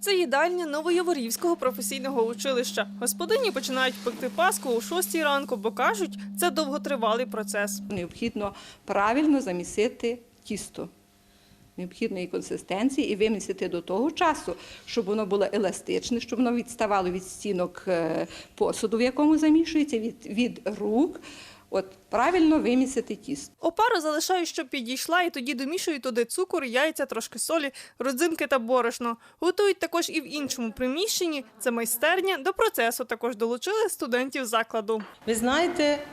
Це їдальня Новояворівського професійного училища. Господині починають пекти паску о 6 ранку, бо кажуть, це довготривалий процес. Необхідно правильно замісити тісто необхідної консистенції і вимісити до того часу, щоб воно було еластичне, щоб воно відставало від стінок е, посуду, в якому замішується, від, від рук. От правильно вимісити тісто. Опару залишаю, щоб підійшла, і тоді домішую туди цукор, яйця, трошки солі, родзинки та борошно. Готують також і в іншому приміщенні. Це майстерня. До процесу також долучили студентів закладу. Ви знаєте,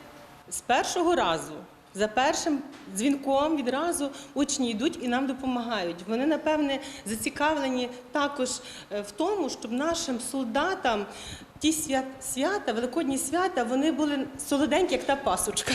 з першого разу, за першим дзвінком відразу учні йдуть і нам допомагають. Вони, напевне, зацікавлені також е, в тому, щоб нашим солдатам ті свята, великодні свята, вони були солоденькі, як та пасочка.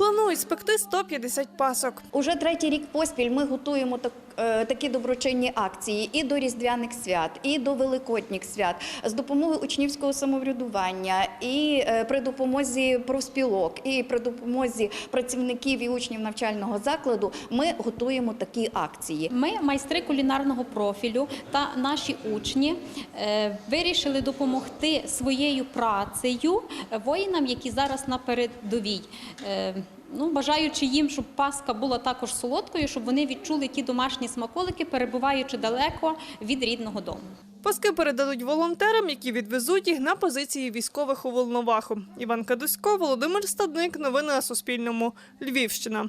Планують спекти 150 пасок. Уже третій рік поспіль ми готуємо так, е, такі доброчинні акції і до різдвяних свят, і до великодніх свят з допомогою учнівського самоврядування, і е, при допомозі профспілок, і при допомозі працівників і учнів навчального закладу ми готуємо такі акції. Ми, майстри кулінарного профілю та наші учні, е, вирішили допомогти своєю працею воїнам, які зараз на передовій. Ну, бажаючи їм, щоб Пасха була також солодкою, щоб вони відчули ті домашні смаколики, перебуваючи далеко від рідного дому. Паски передадуть волонтерам, які відвезуть їх на позиції військових у Волноваху. Іван Кадусько, Володимир Стадник. Новини на Суспільному. Львівщина.